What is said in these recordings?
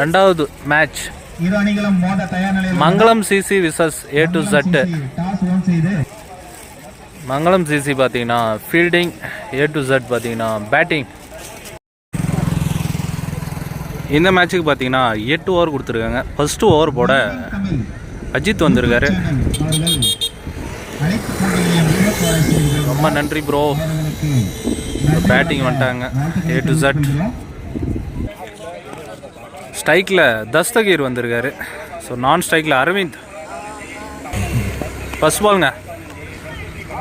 ரெண்டாவது match Mangalam CC versus A to செய்து. Mangalam CC பார்த்தீங்கன்னா ஃபீல்டிங் ஏ டு ஜட் பார்த்தீங்கன்னா பேட்டிங் இந்த மேட்ச்சுக்கு பார்த்தீங்கன்னா எட்டு ஓவர் கொடுத்துருக்காங்க. ஃபஸ்ட்டு ஓவர் போட அஜித் வந்திருக்காரு. ரொம்ப நன்றி ப்ரோ பேட்டிங் வந்துட்டாங்க. ஏ டு ஜட் ஸ்ட்ரைக்கில் தஸ்தகீர் வந்திருக்காரு. ஸோ நான் ஸ்ட்ரைக்கில் அரவிந்த். ஃபஸ்ட் பாலுங்க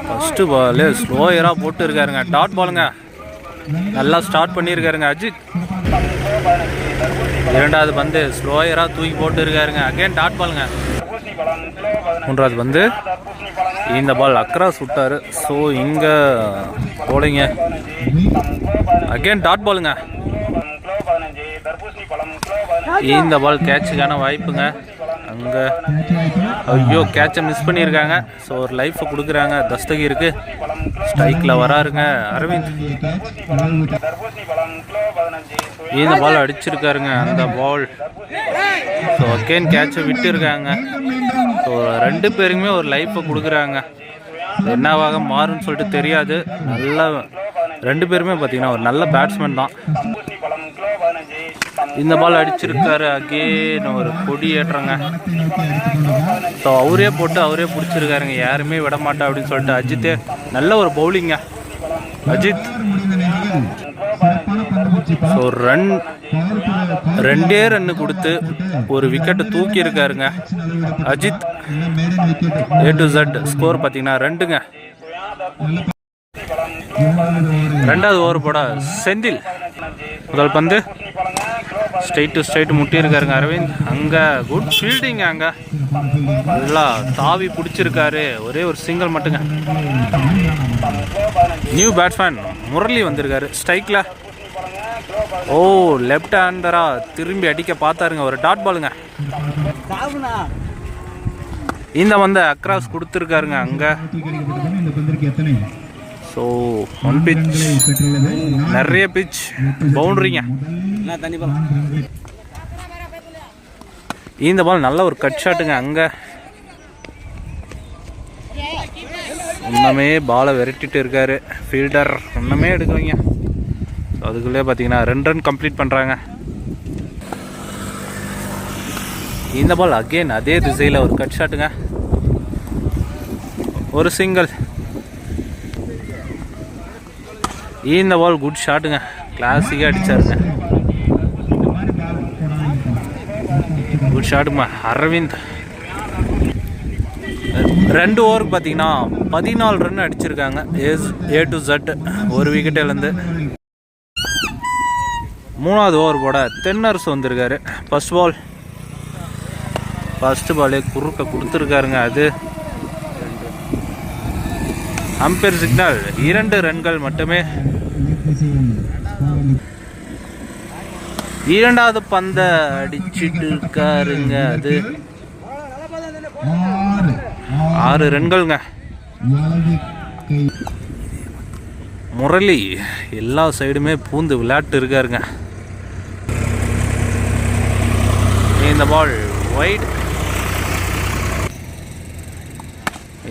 ஃபஸ்ட்டு பாலு ஸ்லோயராக போட்டு இருக்காருங்க டாட் பாலுங்க நல்லா ஸ்டார்ட் பண்ணியிருக்காருங்க அஜித். இரண்டாவது பந்து ஸ்லோயராக தூக்கி போட்டு இருக்காருங்க அகைன் டாட் பாலுங்க மூன்றாவது பந்து. இந்த பால் அக்ராஸ் சுட்டாரு ஸோ இங்கே போலிங்க அகைன் டாட் பாலுங்க இந்த பால் கேட்சுக்கான வாய்ப்புங்க. அங்கே ஐயோ கேட்சை மிஸ் பண்ணியிருக்காங்க. ஸோ ஒரு லைஃப்பை கொடுக்குறாங்க. தஸ்தகிருக்கு ஸ்ட்ரைக்கில் வராருங்க. அரவிந்த். இந்த பால் அடிச்சிருக்காருங்க. அந்த பால் ஸோ அகெயின் கேட்சை விட்டுருக்காங்க. ஸோ ரெண்டு பேருக்குமே ஒரு லைஃப்பை கொடுக்குறாங்க. என்னவாக மாறும்னு சொல்லிட்டு தெரியாது. நல்லா ரெண்டு பேருமே பார்த்தீங்கன்னா ஒரு நல்ல பேட்ஸ்மேன் தான். இந்த பால் அடிச்சிருக்காரு அகெயின் ஒரு கொடி ஏற்றுறங்க ஸோ அவரே போட்டு அவரே பிடிச்சிருக்காருங்க. யாருமே விட மாட்டா அப்படின்னு சொல்லிட்டு அஜித்தே நல்ல ஒரு பவுலிங்க அஜித். ஸோ ரன் ரெண்டே ரன்னு கொடுத்து ஒரு விக்கெட்டை தூக்கி இருக்காருங்க. Ajith. A to Z score பார்த்தீங்கன்னா ரெண்டுங்க. ரெண்டாவது ஓவர் போட செந்தில். முதல் பந்து. ஸ்ட்ரைட் டு ஸ்ட்ரைட் முட்டியிருக்காருங்க அரவிந்த். அங்கே குட் ஃபீல்டிங் அங்கே. நல்லா தாவி பிடிச்சிருக்காரு. ஒரே ஒரு சிங்கிள் மட்டுங்க. நியூ பேட்ஸ்மேன் முரளி வந்திருக்காரு. ஸ்ட்ரைக்கில் ஓ லெஃப்ட் ஹேண்டராக திரும்பி அடிக்க பார்த்தாருங்க. ஒரு டாட் பாலுங்க இந்த வந்து அக்ராஸ் கொடுத்துருக்காருங்க அங்கே. ஸோ ஒன் பிச் நிறைய பிச் பவுண்டரிங்க. இந்த பால் நல்ல ஒரு கட் ஷாட்டுங்க அங்கே. இன்னமே பாலை விரட்டிட்டு இருக்காரு. ஃபீல்டர் இன்னமே எடுக்கலைங்க. So, அதுக்குள்ளே பார்த்தீங்கன்னா ரெண்டு ரன் கம்ப்ளீட் பண்ணுறாங்க இந்த பால் அகெயின் அதே திசையில் ஒரு கட் ஷாட்டுங்க ஒரு சிங்கிள் இந்த பால் குட் ஷாட்டுங்க கிளாசிக்காக அடிச்சாருங்க. குட் ஷாட்டுமா அரவிந்த். ரெண்டு ஓவருக்கு பார்த்தீங்கன்னா பதினாலு ரன் அடிச்சிருக்காங்க. ஏஸ் ஏ டு ஜட் ஒரு விக்கெட்டிலேருந்து மூணாவது ஓவர் போட தென்னரசு வந்திருக்காரு. ஃபர்ஸ்ட் பால் ஃபஸ்ட்டு பாலே குறுக்க கொடுத்துருக்காருங்க அது. Umpire signal. இரண்டு ரன்கள் மட்டுமே. இரண்டாவது பந்த அடிச்சிட்டு இருக்காருங்க அது. ஆறு ரன்கள்ங்க. முரளி எல்லா சைடுமே பூந்து விளையாட்டு இருக்காருங்க இந்த பால் ஒயிட்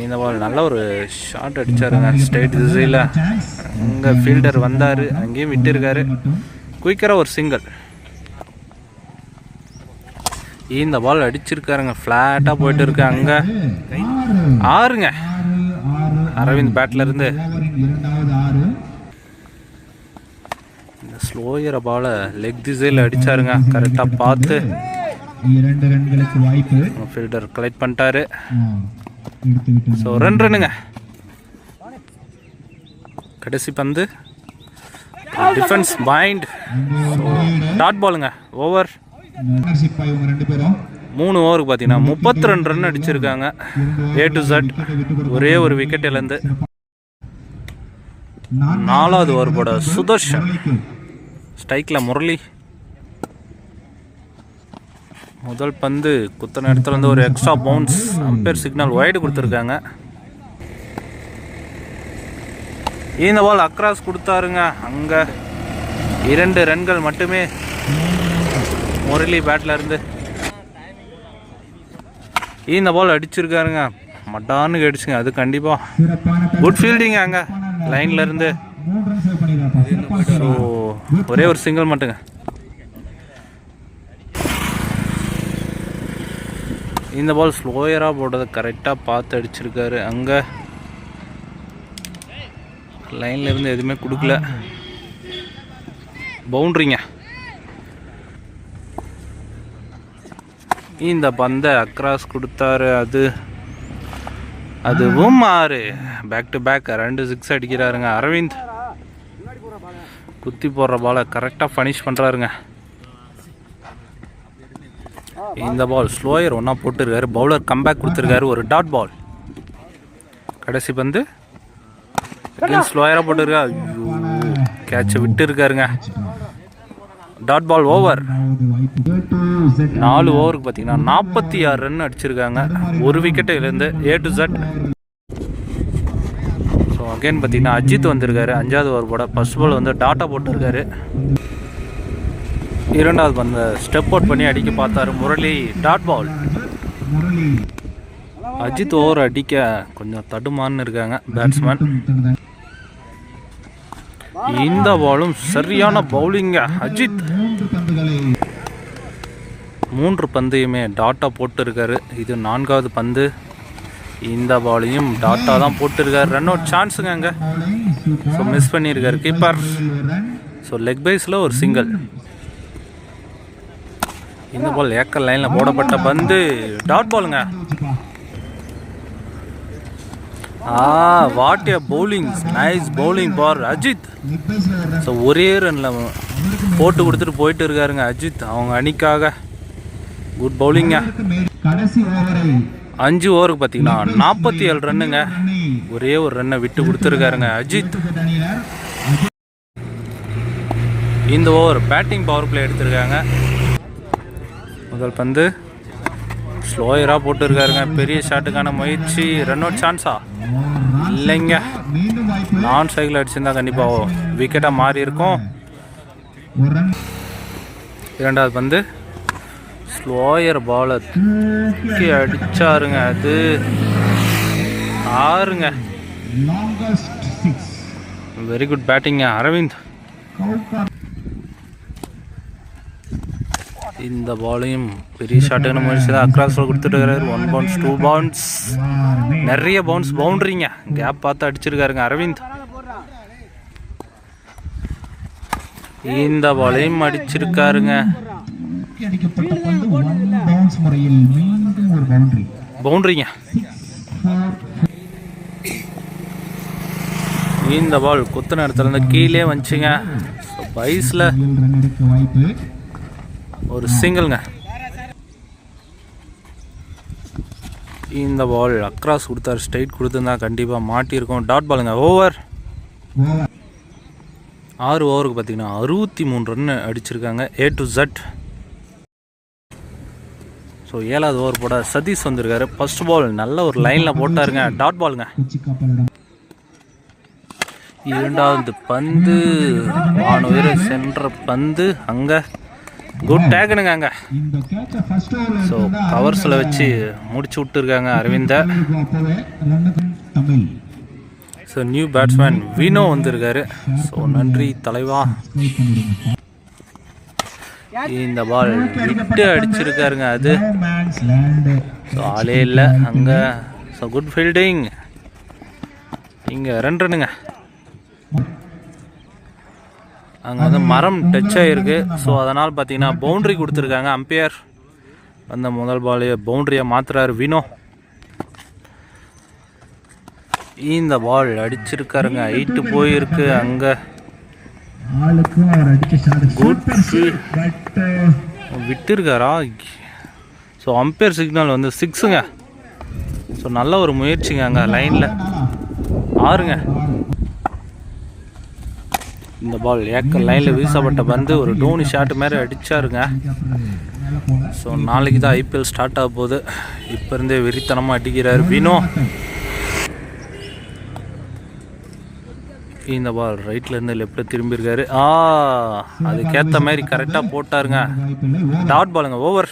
இந்த பால் நல்ல ஒரு ஷாட் அடிச்சாருங்க ஸ்ட்ரைட் திசையில் அங்கே ஃபீல்டர் வந்தார். அங்கேயும் விட்டுருக்காரு. குயிக்கராக ஒரு சிங்கிள் இந்த பால் அடிச்சிருக்காருங்க. ஃப்ளாட்டாக போயிட்டு இருக்கு அங்கே. ஆறு ஆறுங்க. ஆறு ஆறு அரவிந்த் பேட்ல இருந்து. ஓவரின் இரண்டாவது ஆறு இந்த ஸ்லோயரை பாலை லெக் திசையில் அடிச்சாருங்க. கரெக்டாக பார்த்து. இரண்டு ரன்களுக்கு வாய்ப்பு. ஃபீல்டர் கலெக்ட் பண்ணிட்டாரு. ஸோ ரெண்டு ரன்னுங்க கடைசி பந்து. டிஃபென்ஸ் பாயிண்ட் டாட் பாலுங்க ஓவர் மூணு ஓவருக்கு பார்த்தீங்கன்னா முப்பத்தி ரெண்டு ரன் அடிச்சிருக்காங்க. ஏ டு ஜட் ஒரே ஒரு விக்கெட் இழந்து. நாலாவது ஓவர் போட சுதர்ஷன். ஸ்ட்ரைக்கில் முரளி. முதல் பந்து குத்தன இடத்துல இருந்து ஒரு extra bounce umpire signal wide கொடுத்துருக்காங்க. இந்த பால் அக்ராஸ் கொடுத்தாருங்க. அங்கே இரண்டு ரன்கள் மட்டுமே முரளி பேட்டில் இருந்து. இந்த பால் அடிச்சிருக்காருங்க. மட்டான்னு அடிச்சுங்க அது கண்டிப்பாக குட் ஃபீல்டிங் அங்கே. லைனில் இருந்து. மூன்று ரன் சேவ் பண்ணிருக்காப்பா சிறப்பான ஸோ ஒரே ஒரு சிங்கிள் மட்டுங்க. இந்த பால் ஸ்லோயராக போட்டதை கரெக்டாக பார்த்து அடிச்சிருக்காரு. அங்கே லைனில் இருந்து எதுவுமே கொடுக்கல. பவுண்ட்ரிங்க. இந்த பந்தை அக்ராஸ் கொடுத்தாரு அது. அதுவும் ஆறு. பேக் டு பேக் ரெண்டு சிக்ஸ் அடிக்கிறாருங்க. அரவிந்த் குத்தி போடுற பாலை கரெக்டாக ஃபனிஷ் பண்ணுறாருங்க இந்த பால் ஸ்லோயர் ஒன்றா போட்டிருக்காரு. பவுலர் கம்பேக் கொடுத்துருக்காரு. ஒரு டாட் பால் கடைசி பந்து. ஸ்லோயராக போட்டிருக்காரு ஐயோ கேட்சை விட்டு இருக்காருங்க டாட் பால் ஓவர் நாலு ஓவருக்கு பார்த்தீங்கன்னா நாற்பத்தி ஆறு ரன் அடிச்சிருக்காங்க. ஒரு விக்கெட்டிலேருந்து A to Z so again பார்த்தீங்கன்னா அஜித் வந்திருக்காரு. அஞ்சாவது ஓவர் போட. ஃபர்ஸ்ட் பால் வந்து டாட்டா போட்டிருக்காரு. இரண்டாவது பந்த. ஸ்டெப் அவுட் பண்ணி அடிக்க பார்த்தாரு Murali. Dot ball Ajith over அடிக்க கொஞ்சம் தடுமான்னு இருக்காங்க பேட்ஸ்மேன் இந்த பாலும் சரியான பவுலிங்க அஜித். மூன்று பந்தையுமே டாட்டா போட்டிருக்காரு. இது நான்காவது பந்து. இந்த பாலையும் டாட்டா தான் போட்டிருக்காரு. ரன் அவுட் சான்ஸுங்க அங்கே. ஸோ மிஸ் பண்ணியிருக்காரு கீப்பர் ஸோ லெக் பைஸில் ஒரு சிங்கிள் இந்த பால் ஏக்கர் லைனில் போடப்பட்ட பந்து. டாட் பாலுங்க ஆ what a bowling nice bowling for Ajith so ஒரே ரனில் போட்டு கொடுத்துட்டு போயிட்டு இருக்காருங்க அஜித். அவங்க அணிக்காக. குட் பவுலிங்க அஞ்சு ஓவருக்கு பார்த்தீங்கன்னா நாற்பத்தி ஏழு ரன்னுங்க ஒரே ஒரு ரன்னை விட்டு கொடுத்துருக்காருங்க அஜித். இந்த ஓவர் பேட்டிங் பவர் பிளே எடுத்திருக்காங்க. முதல் பந்து. ஸ்லோயராக போட்டிருக்காருங்க. பெரிய ஷாட்டுக்கான முயற்சி. ரன் அவுட் சான்ஸா. இல்லைங்க. நான் சைக்கிள் அடிச்சிருந்தா கண்டிப்பாக விக்கெட்டாக மாறி இருக்கும். இரண்டாவது பந்து. ஸ்லோயர் பாலை தூக்கி அடிச்சாருங்க அது. ஆறுங்க. வெரி குட் பேட்டிங்க அரவிந்த். இந்த பாலையும் பெரிய ஷாட்டுக்கான முயற்சி தான். அக்ராஸில் கொடுத்துட்டு ஒன் பவுன்ஸ் டூ பவுன்ஸ் நிறைய பவுன்ஸ் பவுண்டரிங்க கேப் பார்த்து அடிச்சிருக்காருங்க. அரவிந்த். இந்த பாலையும் அடிச்சிருக்காருங்க. பவுண்டரிங்க இந்த பால் குத்துன இடத்துல இருந்து கீழே வந்துச்சுங்க. வயசில் வாய்ப்பு ஒரு சிங்கிள்ங்க. இந்த பால் அக்ராஸ் கொடுத்தாரு ஸ்ட்ரைட் கொடுத்துருந்தா கண்டிப்பாக மாட்டியிருக்கும். டாட் பாலுங்க ஓவர் ஆறு ஓவருக்கு பார்த்தீங்கன்னா அறுபத்தி மூணு ரன் அடிச்சிருக்காங்க ஏ டு ஜட் ஸோ ஏழாவது ஓவர் போட சதீஷ் வந்திருக்காரு. ஃபர்ஸ்ட் பால் நல்ல ஒரு லைனில் போட்டாருங்க. டாட் பாலுங்க இரண்டாவது பந்து. வானுயிர சென்ற பந்து. அங்கே. குட் டேக்குனுங்க அங்கே. ஸோ கவர்ஸில் வச்சு முடிச்சு விட்டுருக்காங்க Aravind. So new batsman Vino வந்திருக்காரு. ஸோ நன்றி தலைவா. இந்த பால் விட்டு அடிச்சிருக்காருங்க அது. ஸோ ஆளே இல்லை. அங்கே ஸோ குட் ஃபீல்டிங் இங்கே ரெண்டு ரன்னுங்க அங்கே வந்து மரம் டச் ஆகிருக்கு ஸோ அதனால் பார்த்தீங்கன்னா பவுண்ட்ரி கொடுத்துருக்காங்க. அம்பையர் அந்த முதல் பாலையை பவுண்ட்ரியை மாற்றுறாரு வினோ. இந்த பால் அடிச்சிருக்காருங்க. ஹைட்டு போயிருக்கு அங்கே. விட்டுருக்காரா? ஸோ அம்பையர் சிக்னல் வந்து சிக்ஸுங்க ஸோ நல்ல ஒரு முயற்சிங்க அங்கே லைனில் ஆறுங்க. இந்த பால் ஏக்க லைனில் வீசப்பட்ட பந்து ஒரு டோனி ஷாட் மாதிரி அடித்தாருங்க ஸோ நாளைக்கு தான் ஐபிஎல் ஸ்டார்ட் ஆக போகுது. இப்போ இருந்தே வெறித்தனமாக அடிக்கிறார் வினோ. இந்த பால் ரைட்லேருந்து லெஃப்டில் திரும்பியிருக்காரு. ஆ அதுக்கேற்ற மாதிரி கரெக்டாக போட்டாருங்க. டாட் பாலுங்க ஓவர்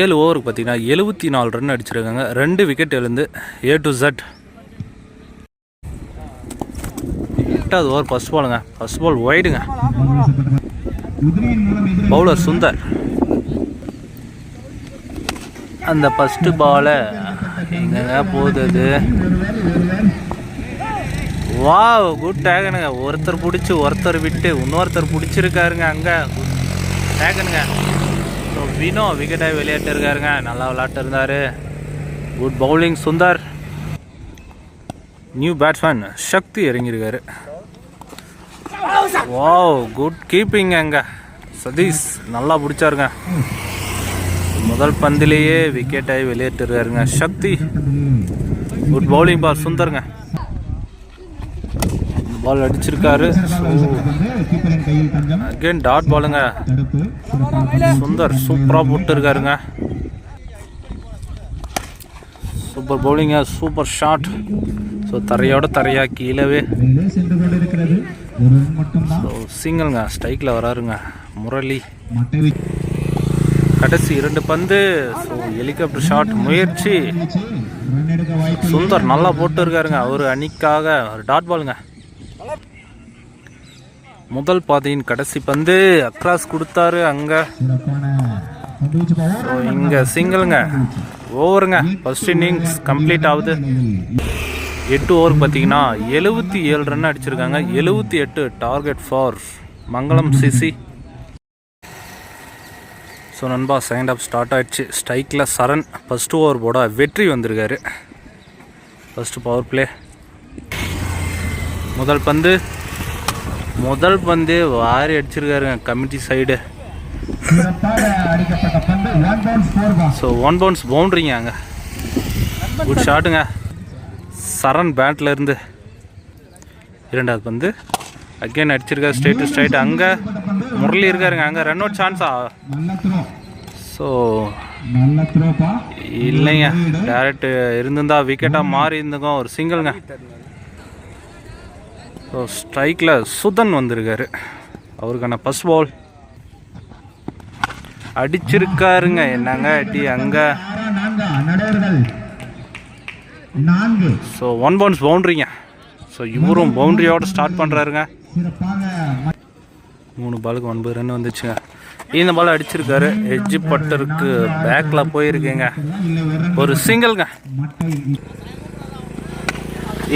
ஏழு ஓவருக்கு பார்த்தீங்கன்னா எழுபத்தி நாலு ரன் அடிச்சிருக்காங்க. ரெண்டு விக்கெட் எழுந்து ஏ டு ஜட் எட்டாவது ஓவர் ஃபர்ஸ்ட் பாலுங்க ஃபர்ஸ்ட் பால் ஒய்டுங்க பவுலர் சுந்தர். அந்த ஃபஸ்ட்டு பாலை எங்கங்க போகுது? வா வாவ் குட் டேகனுங்க ஒருத்தர் பிடிச்சி ஒருத்தர் விட்டு இன்னொருத்தர் பிடிச்சிருக்காருங்க அங்கே. டேகனுங்க ஸோ வினோ விக்கெட்டாக விளையாட்டு இருக்காருங்க. நல்லா விளையாட்டு இருந்தார். Good bowling Sundar. New batsman Sakthi இறங்கியிருக்காரு. Wow good keeping அங்க. சதீஷ் நல்லா பிடிச்சாருங்க. முதல் பந்திலேயே விக்கெட்டாகி விளையாட்டு சக்தி குட் பவுலிங் பால் சுந்தருங்க. பால் அடிச்சிருக்காரு. அகெயின் டாட் பாலுங்க சுந்தர் சூப்பராக போட்டுருக்காருங்க. சூப்பர் பவுலிங்க சூப்பர் ஷாட் ஸோ தரையோட தரையா கீழவே. சிங்கிள்ங்க ஸ்ட்ரைக்கில் வராருங்க. முரளி. கடைசி இரண்டு பந்து. ஸோ ஹெலிகாப்டர் ஷாட் முயற்சி. சுந்தர் நல்லா போட்டு இருக்காருங்க அவர் அணிக்காக ஒரு டாட் பாலுங்க முதல் பாதையின் கடைசி பந்து. அக்ராஸ் கொடுத்தாரு அங்கே. இங்கே சிங்கிளுங்க. ஓவருங்க ஃபர்ஸ்ட் இன்னிங்ஸ் கம்ப்ளீட் ஆகுது. எட்டு ஓவர் பார்த்தீங்கன்னா எழுபத்தி ஏழு ரன் அடிச்சிருக்காங்க. எழுபத்தி எட்டு target for Mangalam CC. So நண்பா செகண்ட் ஆஃப் ஸ்டார்ட் ஆகிடுச்சு ஸ்ட்ரைக்கில் சரண் ஃபஸ்ட்டு ஓவர் போட வெற்றி வந்திருக்காரு. ஃபஸ்ட்டு பவர் பிளே முதல் பந்து முதல் பந்து வாரி அடிச்சிருக்காருங்க கமிட்டி சைடு ஸோ ஒன் பவுன்ஸ் பவுண்ட்ரிங்க அங்கே. குட் ஷாட்டுங்க சரண் பேண்ட்லேருந்து இருந்து இரண்டாவது பந்து. அகைன் அடிச்சிருக்காரு ஸ்ட்ரைட் ஸ்ட்ரைட் அங்கே முரளி இருக்காருங்க அங்கே ரன் அவுட் சான்ஸா ஸோ இல்லைங்க. டேரக்ட் இருந்திருந்தா விக்கெட்டாக மாறி இருந்துங்க ஒரு சிங்கிள்ங்க ஸோ ஸ்ட்ரைக்கில் சுதன் வந்திருக்காரு. அவருக்கான ஃபஸ்ட் பால் அடிச்சிருக்காருங்க என்னங்க அடி அங்கே? நான்கா. ஸோ ஒன் பவுன்ஸ் பவுண்ட்ரிங்க ஸோ இவரும் பவுண்ட்ரியோட ஸ்டார்ட் பண்ணுறாருங்க மூணு பாலுக்கு ஒன்பது ரன் வந்துச்சுங்க. இந்த பால் அடிச்சிருக்காரு. எட்ஜி பட்டருக்கு பேக்கில் போயிருக்குங்க. ஒரு சிங்கிள்ங்க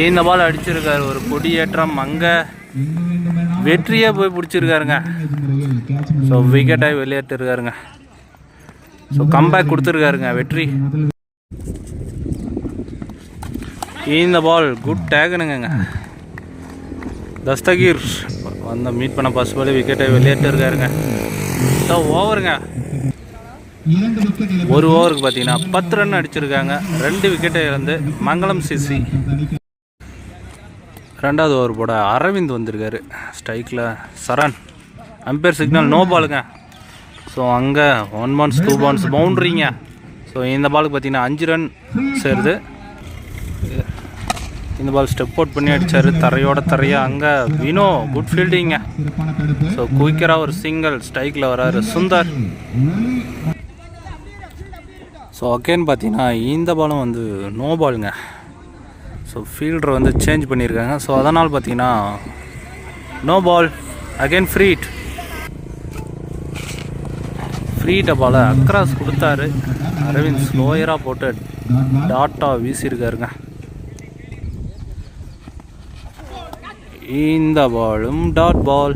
இந்த பால் அடிச்சிருக்காரு. ஒரு கொடியேற்றம் அங்கே. வெற்றியே போய் பிடிச்சிருக்காருங்க. ஸோ விக்கெட்டாகி விளையாட்டு இருக்காருங்க ஸோ கம்பேக் கொடுத்துருக்காருங்க. வெற்றி. இந்த பால் குட் டேகனுங்க தஸ்தகீர் வந்து மீட் பண்ண பாசிபிள் விக்கெட்டை விளையாட்டு இருக்காருங்க. ஓவருங்க ஒரு ஓவருக்கு பார்த்தீங்கன்னா பத்து ரன் அடிச்சிருக்காங்க. ரெண்டு விக்கெட்டை இழந்து மங்களம் சிசி. ரெண்டாவது ஓவர் போட அரவிந்த் வந்திருக்காரு. ஸ்ட்ரைக்கில் சரண். அம்பேர் சிக்னல் நோ பாலுங்க ஸோ அங்கே ஒன் பவுன்ஸ் டூ பவுன்ஸ் பவுண்ட்ரிங்க ஸோ இந்த பாலுக்கு பார்த்தீங்கன்னா அஞ்சு ரன் சேருது இந்த பால் ஸ்டெப் அவுட் பண்ணி அடிச்சாரு. தரையோட தரையா. அங்கே வினோ குட் ஃபீல்டிங்க ஸோ குயிக்கராக ஒரு சிங்கிள் ஸ்ட்ரைக்கில் வராரு சுந்தர். ஸோ அகைன் பார்த்தீங்கன்னா இந்த பாலும் வந்து நோ பாலுங்க ஸோ ஃபீல்டர் வந்து சேஞ்ச் பண்ணியிருக்காங்க ஸோ அதனால் பார்த்தீங்கன்னா no ball again free hit ஃப்ரீட்ட பாலை அக்ராஸ் கொடுத்தாரு. அரவிந்த் ஸ்லோயராக போட்டு டாட்டா வீசியிருக்காருங்க. இந்த பாலும் டாட் பால்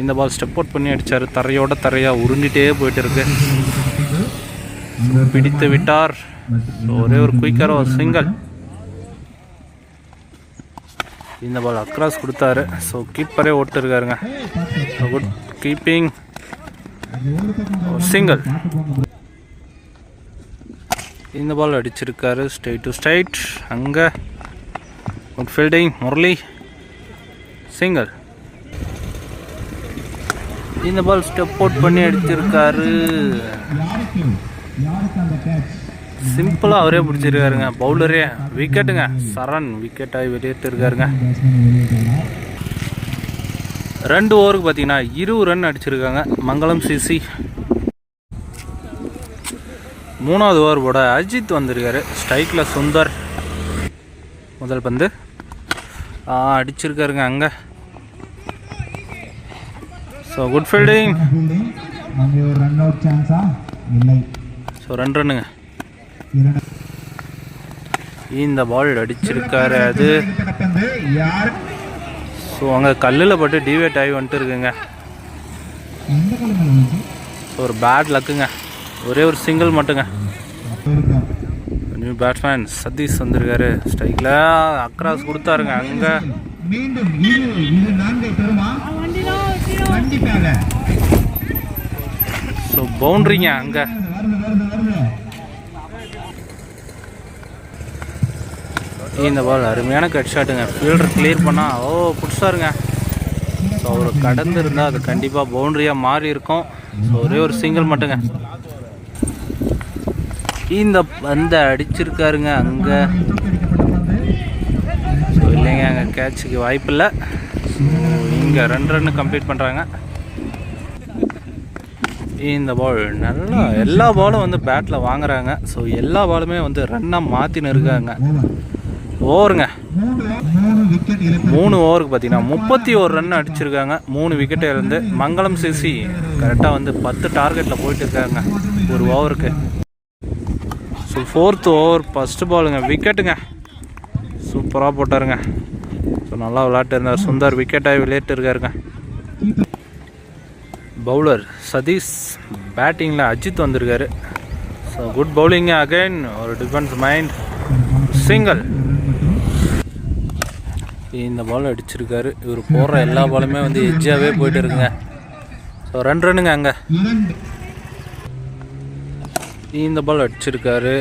இந்த பால் ஸ்டெப் அவுட் பண்ணி அடித்தார் தரையோட தரையாக உருண்டிட்டே போயிட்டு இருக்கு பிடித்து விட்டார். ஒரே ஒரு குயிக்கரோ சிங்கிள் இந்த பால் அக்ராஸ் கொடுத்தாரு. ஸோ கீப்பரே ஓட்டிருக்காருங்க. குட் கீப்பிங் சிங்கிள் இந்த பால் அடிச்சிருக்காரு. ஸ்ட்ரைட் டு ஸ்ட்ரைட் அங்கே. குட் ஃபீல்டிங் முரளி சிங்கிள் இந்த பால் ஸ்டெப் அவுட் பண்ணி அடிச்சிருக்காரு. சிம்பிளாக அவரே பிடிச்சிருக்காருங்க. பவுலரே விக்கெட்டுங்க சரண் விக்கெட்டாகி வெளியேற்று இருக்காருங்க ரெண்டு ஓவருக்கு பார்த்தீங்கன்னா இருபது ரன் அடிச்சிருக்காங்க. மங்களம் சிசி. மூணாவது ஓவர் போட அஜித் வந்திருக்காரு. ஸ்ட்ரைக்கில் சுந்தர். முதல் பந்து. ஆ, அடிச்சிருக்காருங்க அங்கே. So good fielding run out சான்ஸா இல்லை. ஸோ ரெண்டு ரன்னுங்க இந்த பால் அடிச்சிருக்காரு அது. ஸோ அங்கே கல்லில் பட்டு டிவேட் ஆகி வந்துட்டு இருக்குங்க. ஸோ ஒரு பேட் லக்குங்க ஒரே ஒரு சிங்கிள் மட்டுங்க. நியூ பேட்ஸ்மேன் சதீஷ் வந்திருக்காரு. ஸ்ட்ரைக்கில் அக்ராஸ் கொடுத்தாருங்க. அங்கே மீண்டும் இது நான்கை பெறுமா? கண்டிப்பாக ஸோ பவுண்ட்ரிங்க அங்கே. இந்த பால் அருமையான கட் ஷாட்டுங்க ஃபீல்டர் கிளியர் பண்ணால் ஓ பிடிச்சாருங்க. ஸோ அவர் கடந்து இருந்தால் அது கண்டிப்பாக பவுண்ட்ரியாக மாறி இருக்கும் ஸோ ஒரே ஒரு சிங்கிள் மட்டுங்க. இந்த அந்த அடிச்சிருக்காருங்க அங்கே. ஸோ இல்லைங்க அங்கே கேட்சுக்கு வாய்ப்பில்லை. இங்கே ரெண்டு ரன்னு கம்ப்ளீட் பண்ணுறாங்க இந்த பால் நல்லா எல்லா பாலும் வந்து பேட்டில் வாங்குறாங்க. ஸோ எல்லா பாலுமே வந்து ரன்னாக மாற்றின்னு இருக்காங்க. ஓவருங்க. மூணு மூணு ஓவருக்கு பார்த்தீங்கன்னா முப்பத்தி ஒரு ரன் அடிச்சிருக்காங்க. மூணு விக்கெட்டை இருந்து மங்களம் சிசி கரெக்டாக வந்து பத்து டார்கெட்டில் போயிட்டு இருக்காங்க ஒரு ஓவருக்கு ஸோ ஃபோர்த் ஓவர் ஃபஸ்ட்டு பாலுங்க விக்கெட்டுங்க சூப்பராக போட்டாருங்க. ஸோ நல்லா விளையாட்டு இருந்தார் சுந்தர் விக்கெட்டாகி விளையாட்டு இருக்காருங்க பவுலர் சதீஷ் பேட்டிங்கில் அஜித் வந்திருக்காரு. ஸோ குட் பவுலிங்க அகைன் ஒரு டிஃபென்ஸ் மைண்ட் சிங்கிள் இந்த பால் அடிச்சிருக்காரு. இவர் போடுற எல்லா பாலுமே வந்து எஜ்ஜாகவே போயிட்டு இருக்குங்க. ஸோ ரெண்டு ரன்னுங்க அங்கே. இந்த பால் அடிச்சிருக்காரு.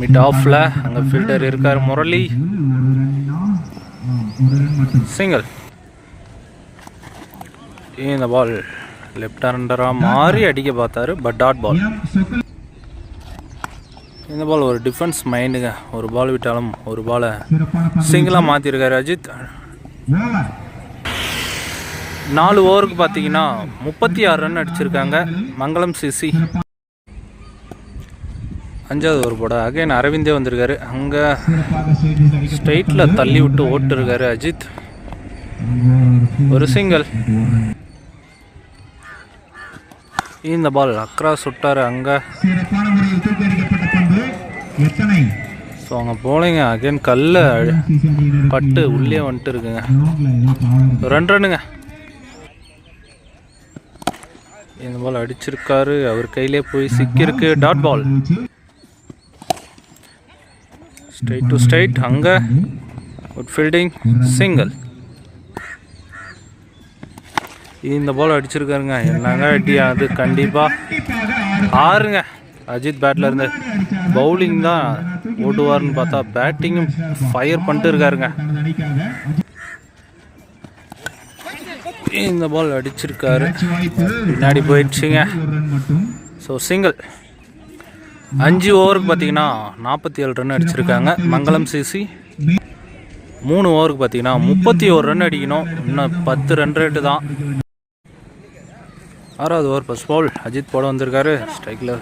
மிட் ஆஃப்ல அங்கே ஃபீல்டர் இருக்கார் முரளி. சிங்கிள் இந்த பால் லெஃப்ட் ஹேண்டராக மாறி அடிக்க பார்த்தாரு பட் டாட் பால் இந்த பால் ஒரு டிஃபென்ஸ் மைண்டுங்க ஒரு பால் விட்டாலும் ஒரு பாலை சிங்கிளாக மாற்றிருக்காரு அஜித். நாலு ஓவருக்கு பார்த்தீங்கன்னா முப்பத்தி ஆறு ரன் அடிச்சிருக்காங்க மங்களம் சிசி. அஞ்சாவது ஒரு போட அகைன் அரவிந்தே வந்திருக்காரு. அங்கே ஸ்ட்ரெயிட்டில் ஸ்ட்ரைட்டில் தள்ளி விட்டு ஓட்டுருக்காரு அஜித். ஒரு சிங்கிள் இந்த பால் அக்ரா சுட்டார் அங்கே. ஸோ அங்கே போலிங்க அகைன் கல்ல பட்டு உள்ளே வந்துட்டு இருக்குங்க. ரெண்டு ரன்னுங்க இந்த பால் அடிச்சிருக்காரு. அவர் கையிலே போய் சிக்கியிருக்கு. Dot ball straight to straight அங்கே குட் ஃபீல்டிங் சிங்கிள் இந்த பால் அடிச்சிருக்காருங்க. என்னங்க அடி அது கண்டிப்பாக ஆறுங்க. அஜித் பேட்டில் இருந்து பவுலிங் தான் ஓடுவார்னு பார்த்தா பேட்டிங்கும் ஃபயர் பண்ணிட்டு இருக்காருங்க. இந்த பால் அடிச்சிருக்காரு. பின்னாடி போயிடுச்சுங்க. ஸோ சிங்கிள் அஞ்சு ஓவருக்கு பார்த்தீங்கன்னா நாற்பத்தி ஏழு ரன் அடிச்சிருக்காங்க. மங்களம் சிசி மூணு ஓவருக்கு பார்த்தீங்கன்னா முப்பத்தி ஒரு ரன் அடிக்கணும். இன்னும் பத்து ரன் ரேட்டு தான். ஆறாவது ஓவர் ஃபர்ஸ்ட் பால் அஜித் போட வந்திருக்காரு. ஸ்ட்ரைக்கில்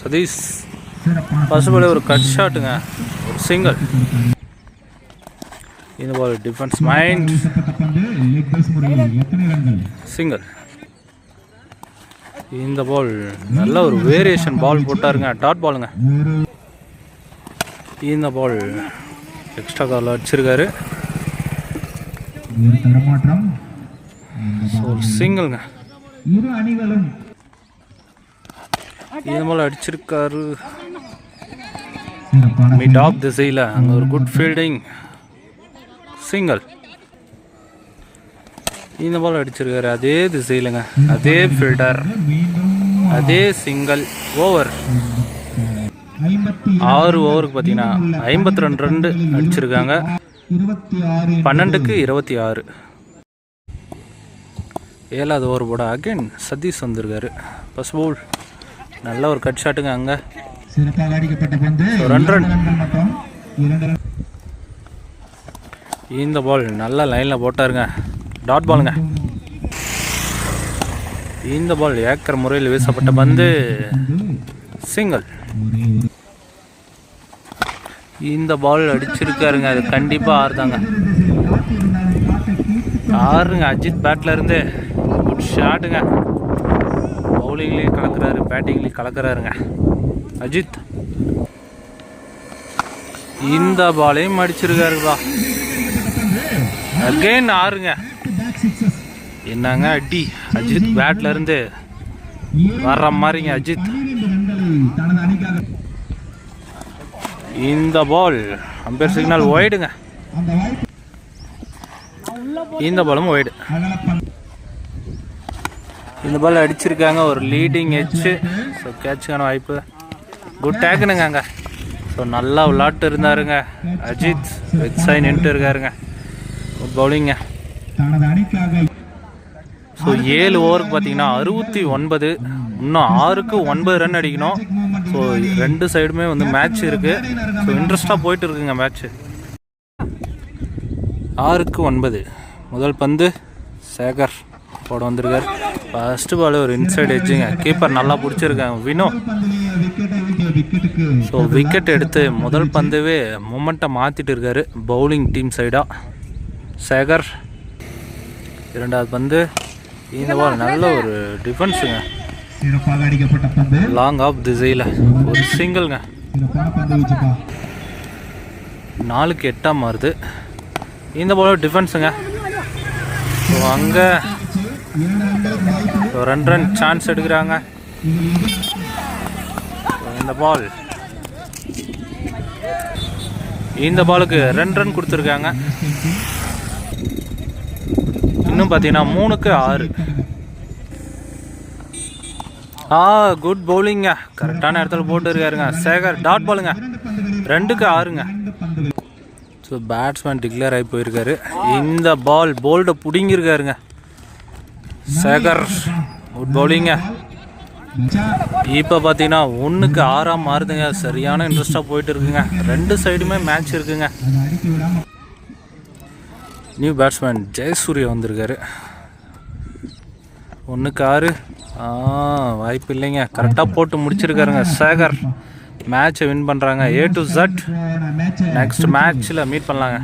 சதீஷ். சிறப்பான ஃபர்ஸ்ட் பால் ஒரு கட் ஷாட்டுங்க ஒரு சிங்கிள் இந்த பால் டிஃபென்ஸ் மைண்ட் சிங்கிள் இந்த பால் நல்ல ஒரு வேரியேஷன் பால் போட்டாருங்க. டாட் பாலுங்க இந்த பால் எக்ஸ்ட்ரா கால் அடிச்சிருக்காரு ஸோ சிங்கிள்ங்க இரு அணிகளும் இந்த பால் அடிச்சிருக்காரு. சிறப்பான மிட் ஆஃப் திசையில் அங்கே ஒரு குட் ஃபீல்டிங் சிங்கிள் இந்த பால் அடிச்சிருக்காரு. அதே திசையிலங்க. அதே ஃபில்டர் அதே சிங்கிள் ஓவர் ஆறு ஓவருக்கு பார்த்தீங்கன்னா ஐம்பத்தி ரெண்டு ரெண்டு அடிச்சிருக்காங்க. பன்னெண்டுக்கு இருபத்தி ஆறு. ஏழாவது ஓவர் போட அகைன் சதீஷ் வந்திருக்காரு. பஸ் பவுல் நல்ல ஒரு கட் ஷாட்டுங்க அங்கே. ரெண்டு ரன் இந்த பால் நல்ல லைனில் போட்டாருங்க. டாட் பாலுங்க இந்த பால் ஏக்கர் முறையில் வீசப்பட்ட பந்து சிங்கிள் இந்த பால் அடிச்சிருக்காருங்க. அது கண்டிப்பாக ஆறுதாங்க. ஆறுங்க. அஜித் பேட்டில் இருந்து குட் ஷாட்டுங்க பவுலிங்லேயும் கலக்குறாரு பேட்டிங்லேயும் கலக்குறாருங்க. அஜித். இந்த பாலையும் அடிச்சிருக்காருப்பா. அகைன் ஆறுங்க. என்னங்க அடி? அஜித் பேட்ல இருந்து வர்ற மாதிரிங்க அஜித். இந்த பால் அம்பேர் சிக்னல் ஒயிடுங்க இந்த பாலும் ஒயிடு இந்த பால் அடிச்சிருக்காங்க ஒரு லீடிங் ஹெச்சு ஸோ கேட்சுக்கான வாய்ப்பு. குட் டேக்குனுங்க அங்கே. ஸோ நல்லா விளாட்டு இருந்தாருங்க. அஜித் வெக்ஸாய் சைன் நின்ட்டு இருக்காருங்க. குட் பவுலிங்க தனது அணிக்காக ஸோ ஏழு ஓவருக்கு பார்த்தீங்கன்னா அறுபத்தி ஒன்பது இன்னும் ஆறுக்கு ஒன்பது ரன் அடிக்கணும். ஸோ ரெண்டு சைடுமே வந்து மேட்ச் இருக்குது ஸோ இன்ட்ரெஸ்டாக போயிட்டு இருக்குங்க மேட்ச்சு ஆறுக்கு ஒன்பது. முதல் பந்து சேகர் போட வந்திருக்கார். ஃபஸ்ட்டு பால் ஒரு இன்சைட் எட்ஜுங்க கீப்பர் நல்லா பிடிச்சிருக்காங்க. வினோ. ஸோ விக்கெட் எடுத்து முதல் பந்துவே மொமெண்ட்டை மாற்றிட்டு இருக்காரு. பவுலிங் டீம் சைடாக சேகர். இரண்டாவது பந்து. இந்த பால் நல்ல ஒரு டிஃபென்ஸுங்க சிறப்பாக அடிக்கப்பட்ட பந்து. லாங் ஆஃப் திசையில் ஒரு சிங்கிள்ங்க நாலுக்கு எட்டாக மாறுது. இந்த பால் டிஃபென்ஸுங்க ஸோ அங்கே ரெண்டு ரன் சான்ஸ் எடுக்கிறாங்க. இந்த பால் இந்த பாலுக்கு ரெண்டு ரன் கொடுத்துருக்காங்க. இன்னும் பார்த்தீங்கன்னா மூணுக்கு ஆறு. ஆ குட் பவுலிங்க கரெக்டான இடத்துல போட்டு இருக்காருங்க. சேகர் டாட் பாலுங்க ரெண்டுக்கு ஆறுங்க. ஸோ பேட்ஸ்மேன் டிக்ளேர் ஆகி போயிருக்காரு. இந்த பால் போல்டை பிடுங்கிருக்காருங்க சேகர் குட் பவுலிங்க இப்போ பார்த்தீங்கன்னா ஒன்றுக்கு ஆறாக மாறுதுங்க. சரியான இன்ட்ரெஸ்டாக போயிட்டு இருக்குங்க. ரெண்டு சைடுமே மேட்ச் இருக்குங்க. நியூ பேட்ஸ்மேன் ஜெயசூர்யா வந்திருக்காரு. ஒன்றுக்கு ஆறு. ஆ வாய்ப்பு இல்லைங்க. கரெக்டாக போட்டு முடிச்சிருக்காருங்க. சேகர் மேட்சை வின் பண்ணுறாங்க ஏ டு ஜட் நெக்ஸ்ட் மேட்ச்சில் மீட் பண்ணலாங்க.